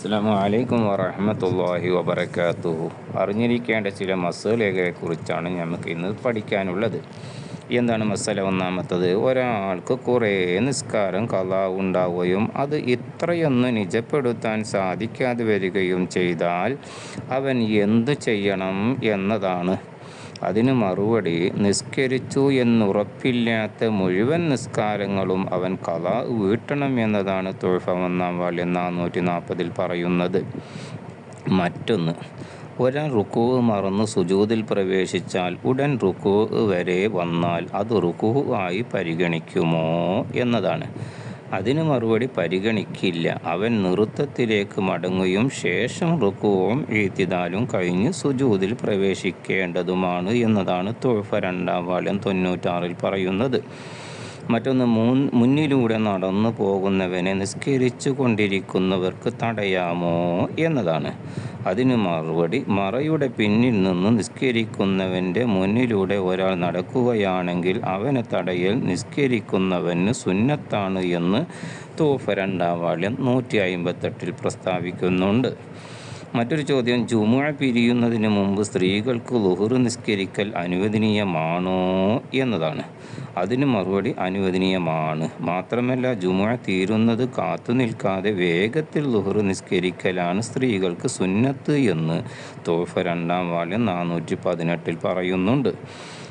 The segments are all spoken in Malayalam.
അസ്സാമു അലൈക്കും വറഹമത്തല്ലാഹി വബർക്കാത്തുഹു അറിഞ്ഞിരിക്കേണ്ട ചില മസലകളെക്കുറിച്ചാണ് നമുക്ക് ഇന്ന് പഠിക്കാനുള്ളത്. എന്താണ് മസല ഒന്നാമത്തത്? ഒരാൾക്ക് കുറേ നിസ്കാരം കല ഉണ്ടാവുകയും അത് ഇത്രയൊന്ന് നിജപ്പെടുത്താൻ സാധിക്കാതെ വരികയും ചെയ്താൽ അവൻ എന്തു ചെയ്യണം എന്നതാണ്. അതിന് മറുപടി നിസ്കരിച്ചു എന്നുറപ്പില്ലാത്ത മുഴുവൻ നിസ്കാരങ്ങളും അവൻ കല വീട്ടണം എന്നതാണ് തൊഴിഫ ഒന്നാം വാള്യം നാനൂറ്റി നാൽപ്പതിൽ പറയുന്നത്. മറ്റൊന്ന് ഒരാൾ റുക്കു മറന്ന് സുജൂതിൽ പ്രവേശിച്ചാൽ ഉടൻ റുക്കു വരെ വന്നാൽ അത് റുക്കു ആയി പരിഗണിക്കുമോ? എന്നതാണ്. അതിന് മറുപടി പരിഗണിക്കില്ല. അവൻ നൃത്തത്തിലേക്ക് മടങ്ങുകയും ശേഷം റുക്കുവും എഴുത്തിതാലും കഴിഞ്ഞ് സുജൂതിൽ പ്രവേശിക്കേണ്ടതുമാണ് എന്നതാണ് തൊഴുഫ രണ്ടാം വാലം തൊണ്ണൂറ്റാറിൽ പറയുന്നത്. മറ്റൊന്ന് മുന്നിലൂടെ നടന്നു പോകുന്നവനെ നിസ്കരിച്ചു കൊണ്ടിരിക്കുന്നവർക്ക് തടയാമോ എന്നതാണ്. അതിന് മറുപടി മറയുടെ പിന്നിൽ നിന്ന് നിസ്കരിക്കുന്നവന്റെ മുന്നിലൂടെ ഒരാൾ നടക്കുകയാണെങ്കിൽ അവനെ തടയൽ നിസ്കരിക്കുന്നവന് സുന്നത്താണ് എന്ന് തോഫ രണ്ടാം വാള്യം നൂറ്റി അയിമ്പത്തെട്ടിൽ പ്രസ്താവിക്കുന്നുണ്ട്. മറ്റൊരു ചോദ്യം ജുമുഅ പിരിയുന്നതിന് മുമ്പ് സ്ത്രീകൾക്ക് ലുഹുർ നിസ്കരിക്കൽ അനുവദനീയമാണോ എന്നതാണ്. അതിന് മറുപടി അനുവദനീയമാണ്. മാത്രമല്ല ജുമുഅ തീരുന്നത് കാത്തു നിൽക്കാതെ വേഗത്തിൽ ലുഹുറ് നിസ്കരിക്കലാണ് സ്ത്രീകൾക്ക് സുന്നത്ത് എന്ന് തോഫ രണ്ടാം വാല്യം നാനൂറ്റി പതിനെട്ടിൽ പറയുന്നുണ്ട്.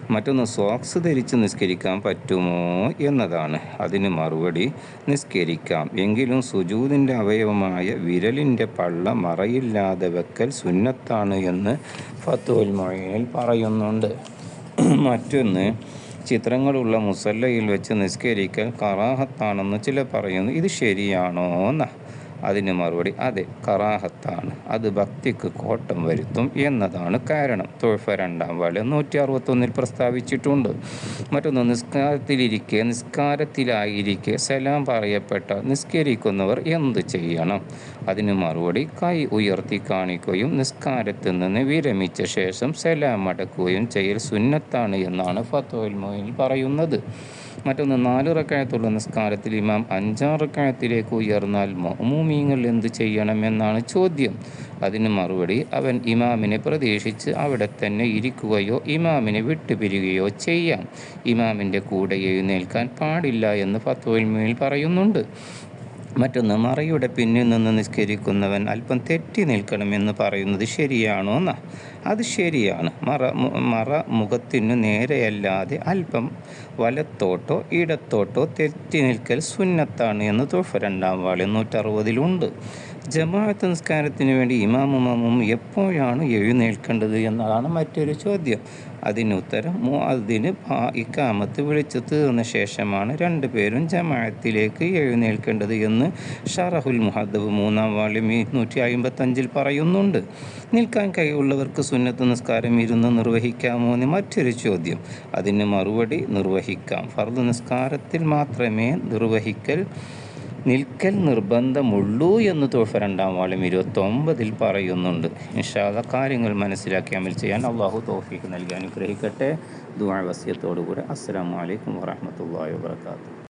മറ്റൊന്ന് സോക്സ് ധരിച്ച് നിസ്കരിക്കാൻ പറ്റുമോ എന്നതാണ്. അതിന് മറുപടി നിസ്കരിക്കാം. എങ്കിലും സുജൂതിന്റെ അവയവമായ വിരലിന്റെ പള്ള മറയില്ലാതെ വെക്കൽ സുന്നത്താണ് എന്ന് ഫത്തുൽ പറയുന്നുണ്ട്. മറ്റൊന്ന് ചിത്രങ്ങളുള്ള മുസല്ലയിൽ വെച്ച് നിസ്കരിക്കൽ കറാഹത്താണെന്ന് ചില പറയുന്നു. ഇത് ശരിയാണോ എന്നാ. അതിന് മറുപടി അതെ കറാഹത്താണ്. അത് ഭക്തിക്ക് കോട്ടം വരുത്തും എന്നതാണ് കാരണം. തൊഴുഫ രണ്ടാം വാൾ നൂറ്റി അറുപത്തൊന്നിൽ പ്രസ്താവിച്ചിട്ടുണ്ട്. മറ്റൊന്ന് നിസ്കാരത്തിലിരിക്കെ നിസ്കാരത്തിലായിരിക്കെ സലാം പറയപ്പെട്ട നിസ്കരിക്കുന്നവർ എന്ത് ചെയ്യണം? അതിന് മറുപടി കൈ ഉയർത്തി കാണിക്കുകയും നിസ്കാരത്തിൽ നിന്ന് വിരമിച്ച ശേഷം സലാം അടക്കുകയും ചെയ്യൽ സുന്നത്താണ് എന്നാണ് ഫത്തോൽ മൊയിൽ പറയുന്നത്. മറ്റൊന്ന് നാല് റക്കായത്തുള്ള നിസ്കാരത്തിൽ ഇമാം അഞ്ചാം റക്കായത്തിലേക്ക് ഉയർന്നാൽ മൊമൂമീങ്ങൾ എന്ത് ചെയ്യണമെന്നാണ് ചോദ്യം. അതിന് മറുപടി അവൻ ഇമാമിനെ പ്രതീക്ഷിച്ച് അവിടെ തന്നെ ഇരിക്കുകയോ ഇമാമിനെ വിട്ടുപിരിയുകയോ ചെയ്യാം. ഇമാമിന്റെ കൂടെ എഴുന്നേൽക്കാൻ പാടില്ല എന്ന് ഫത്തോൽമയിൽ പറയുന്നുണ്ട്. മറ്റൊന്ന് മറയുടെ പിന്നിൽ നിന്ന് നിസ്കരിക്കുന്നവൻ അല്പം തെറ്റി നിൽക്കണമെന്ന് പറയുന്നത് ശരിയാണോ എന്നാ? അത് ശരിയാണ്. മറ മറ മുഖത്തിനു നേരെയല്ലാതെ അല്പം വലത്തോട്ടോ ഇടത്തോട്ടോ തെറ്റി നിൽക്കൽ സുന്നത്താണ് എന്ന് തുഫ രണ്ടാം വാളി നൂറ്ററുപതിലുണ്ട്. ജമാഅത്ത് നിസ്കാരത്തിന് വേണ്ടി ഇമാമുമാമും എപ്പോഴാണ് എഴുന്നേൽക്കേണ്ടത് എന്നതാണ് മറ്റൊരു ചോദ്യം. അതിന് ഉത്തരം മുഅദ്ദിന് ഇക്കാമത്ത് വിളിച്ചു തീർന്ന ശേഷമാണ് രണ്ടുപേരും ജമാഅത്തിലേക്ക് എഴുന്നേൽക്കേണ്ടത് എന്ന് ഷറഹുൽ മുഹദ്ദബ് മൂന്നാം വാള്യം ഇരുന്നൂറ്റി അമ്പത്തഞ്ചിൽ പറയുന്നുണ്ട്. നിൽക്കാൻ കഴിവുള്ളവർക്ക് സുന്നത്ത് നിസ്കാരം ഇരുന്ന് നിർവഹിക്കാമോ എന്ന് മറ്റൊരു ചോദ്യം. അതിന് മറുപടി നിർവഹിക്കാം. ഫർദ് നിസ്കാരത്തിൽ മാത്രമേ നിർവഹിക്കൽ നിൽക്കൽ നിർബന്ധമുള്ളൂ എന്ന് തോഫ രണ്ടാം വാളും ഇരുപത്തൊമ്പതിൽ പറയുന്നുണ്ട്. നിഷാദ കാര്യങ്ങൾ മനസ്സിലാക്കി അമൽ ചെയ്യാൻ അള്ളാഹു തോഫിക്ക് നൽകി. അനുഗ്രഹിക്കട്ടെ. ദുആ വസ്യത്തോടുകൂടെ. അസ്സാം വലൈക്കും വാഹമത്തല്ലാ വാത്തു